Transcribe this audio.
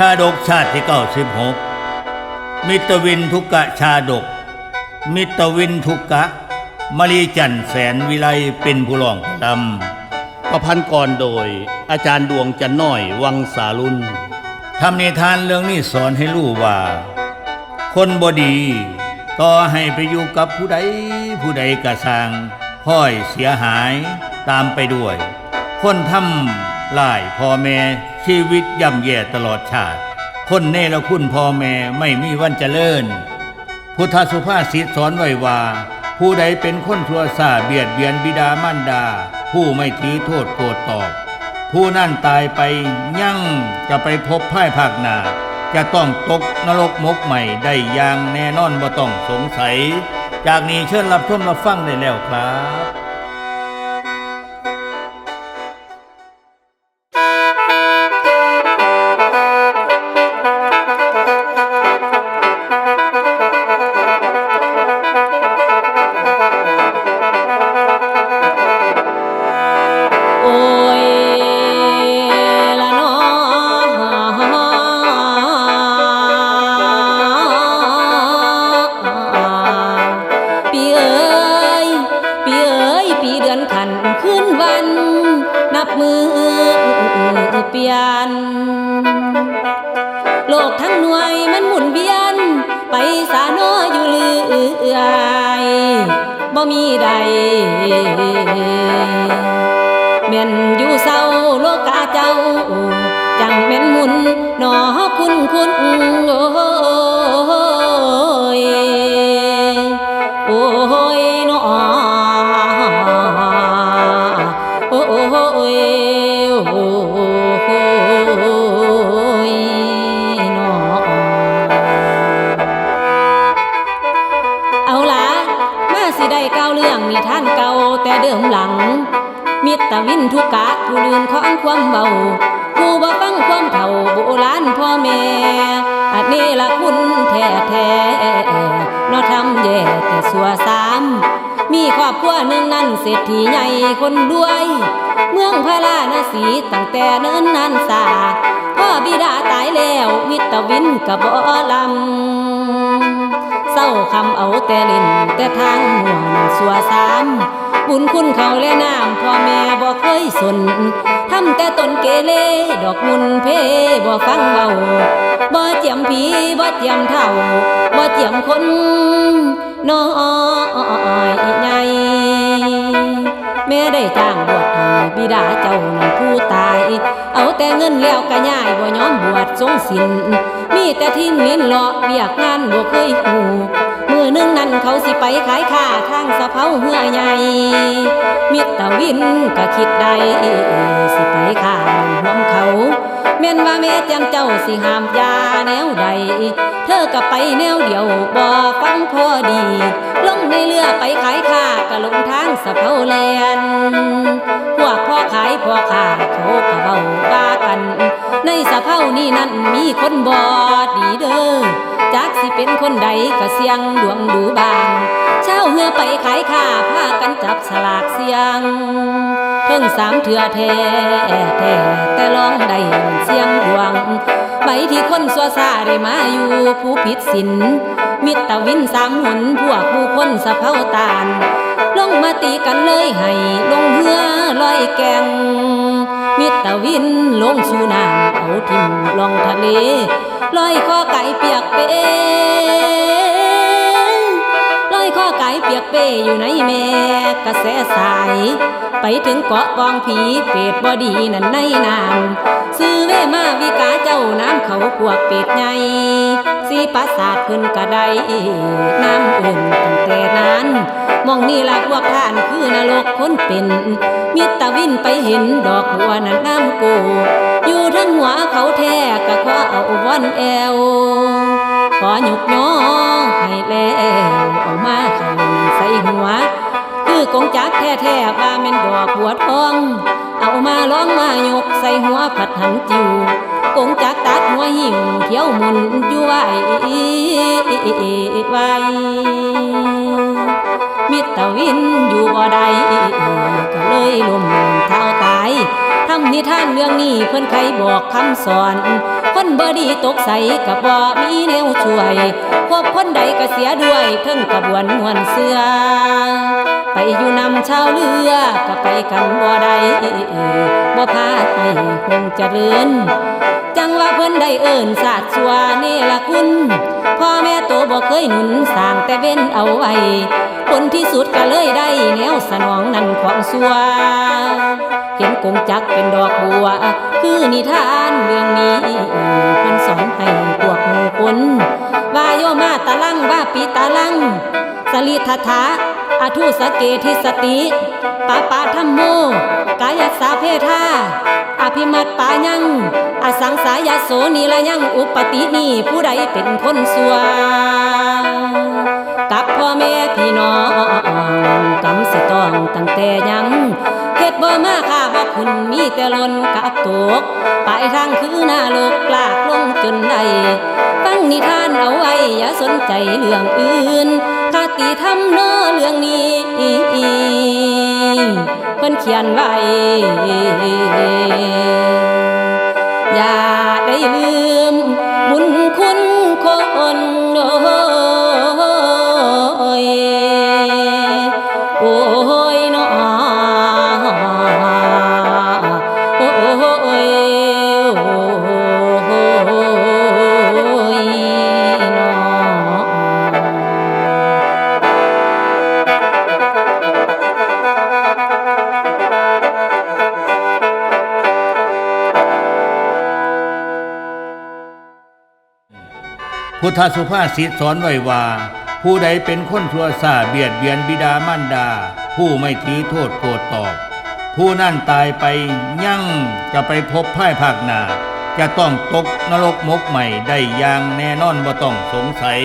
ชาดกชาติที่เก้าสิบหกมิตรวินทุกะชาดก มิตรวินทุกะมลีจันทร์แสนวิไลเป็นผู้ร้องดำประพันธ์กรโดย อาจารย์ดวงจันน้อยวังสาลุนทำนิทานเรื่องนี้สอนให้รู้ว่า คนบดี ต่อให้ไปอยู่กับผู้ใดผู้ใดกระสร้างพ่อยเสียหายตามไปด้วย คนทำ ลายพ่อแม่ชีวิตย่ำแย่ตลอดชาติ คนเนรคุณพ่อแม่ไม่มีวันเจริญ พุทธสุภาษิตสอนไว้ว่า ผู้ใดเป็นคนชั่วซาเบียดเบียนบิดามารดา ผู้ไม่ถือโทษโกรธตอบ ผู้นั่นตายไปยั่งจะไปพบพ่ายภาคหนาจะต้องตกนรกมกใหม่ได้อย่างแน่นอนบ่ต้องสงสัย จากนี้เชิญรับชมรับฟังได้แล้วครับ ปลี่ยน โลกทั้งหน่วยมันหมุนเวียน ไปสาโนอยู่เรื่อยบ่มีใดแม่นอยู่เศร้าโลกาเจ้า จังแม่นหมุนหนอคุณคุณโอ้ยโอ้ยหนอโอ้ยโอ้ เดิมหลัง มิตรวินทุกะผู้ลืนของความเบาผู้บ่ฟังความเฒ่าโบราณพ่อแม่อันนี้ละคุณแท้แท้ๆเนอทำแย่แต่สัวสามมีครอบครัวหนึ่งนั้นเศรษฐีใหญ่คนรวย เมืองพาราณสีตั้งแต่เนิ่นนานสาพ่อบิดาตายแล้วมิตรวินกับบ่ลำเศร้าคำเอาแต่เล่นแต่ทางห่วงสัวสาม บุญคุณเขาและน้ำพ่อแม่บ่เคยสนทำแต่ตนเกเรดอกมุนเพบ่ฟังเบาบ่เจียมผีบ่เจียมเท่าบ่เจียมคนน้อยใหญ่แม่ได้จ้างบวชให้บิดาเจ้านั้นผู้ตาย เอาแต่เงินแล้วก็ย้ายบ่ยอมบวชทรงศีลมีแต่ทิ้นลิ้นเลาะเบียกงานบ่เคยหู อหนึงนั้นเขาสิไปขายข้าทางสะเพาเหือใหญ่ มิตรวินก็คิดได้สิไปข้าห่วมเขาแม่นว่าแม่จำเจ้าสิห้ามยาแนวใด เธอก็ไปแนวเดียวบ่ฟังพอดี ลงในเรือไปขายข้าก็ลงทางสะเพาแลนพวกพ่อขายพ่อค้าเขาก็เบาว่ากัน ในสะเพานี่นั่นมีคนบอดีเด้อ จักสิเป็นคนใดก็เสียงดวงดูบางเช้าเหือไปขายข้าพากันจับสลากเสียง เพิ่งสามเถื่อแท้แท้แต่ลองได้เสียงดวงใบที่คนสัวซาได้มาอยู่ผู้ผิดศีลมิตรวินสามหนพวกผู้คนสะเพาตานลงมาตีกันเลยให้ลงเหือลอยแกงมิตรวินลงสู่น้ำเอาทิมลองทะเล ลอยคอไก่เปียกเปลอยคอไก่เปียกเปอยู่ในแม่กระแสสาย ไปถึงเกาะกองผีเป็ดบอดีนั่นในน้ำซื้อเวมาวิกาเจ้าน้ำเขาพวกเป็ดใหญ่สีปราสาทขึ้นกระไดน้ำอื่นตั้งแต่นั้น มองนี่ละพวกท่านคือนรกคนเป็นมิตรวินไปเห็นดอกบัวนั้นน้ำโก อยู่ทั้งหัวเขาแท้ก็ขอเอาวอนแอว ขอหยกน้องให้แล้วเอามาขันใส่หัว คือกงจักแท้ๆว่าแม่นดอกหัวทอง เอามาล้องมาหยกใส่หัวผัดหันจิวกงจักตัดหัวหิวเที่ยวมุนอยู่ไว้ไว้ มิตรวินอยู่บ่ได้ก็เลยลมเท้าตายทำนิทานเรื่องนี้เพิ่นใครบอกคำสอนคนบดีตกใสกับบ่มีแนวช่วยพบคนใดก็เสียด้วยเทั้งกระบวนมวนเสือไปอยู่นำชาวเรือก็ไปกันบ่ได้บ่พาให้คงเจริญจังว่าเพิ่นได้เอิ้นศาสตร์สัวเนละคุณ บ่เคยหนุนสร้างแต่เว้นเอาไว้ผลที่สุดก็เลยได้แนวสนองนั่นของสัวเห็นกงจักเป็นดอกบัว คือนิทานเรื่องนี้คนสอนให้พวกหมู่คนว่าโยมาตะลังว่าปีตะลังสลิทธะ อาทุสเกทิสติปาปาธรรมโม กายสาเพทาอภิมัตปายัง อสังสายาโสนีละยังอุปตินีผู้ใดเป็นคนสัวกับพ่อแม่พี่น้องกำสิต้องตั้งแต่ยังเฮ็ดบ่มาค่าบ่คุณมีแต่ลนกับตกไปทางคือหน้าโลกลากลงจนได้ฟังนิทานเอาไว้อย่าสนใจเรื่องอื่น ที่ทำเนอเรื่องนี้เพิ่นเขียนไว้อย่าได้ลืมบุญคุณ พุทธสุภาษิตสอนไว้ว่า ผู้ใดเป็นคนชั่วซาเบียดเบียนบิดามารดา ผู้ไม่ถือโทษโกรธตอบ ผู้นั่นตายไปยั่งจะไปพบพ่ายภาคหนาจะต้องตกนรกมกใหม่ได้อย่างแน่นอนบ่ต้องสงสัย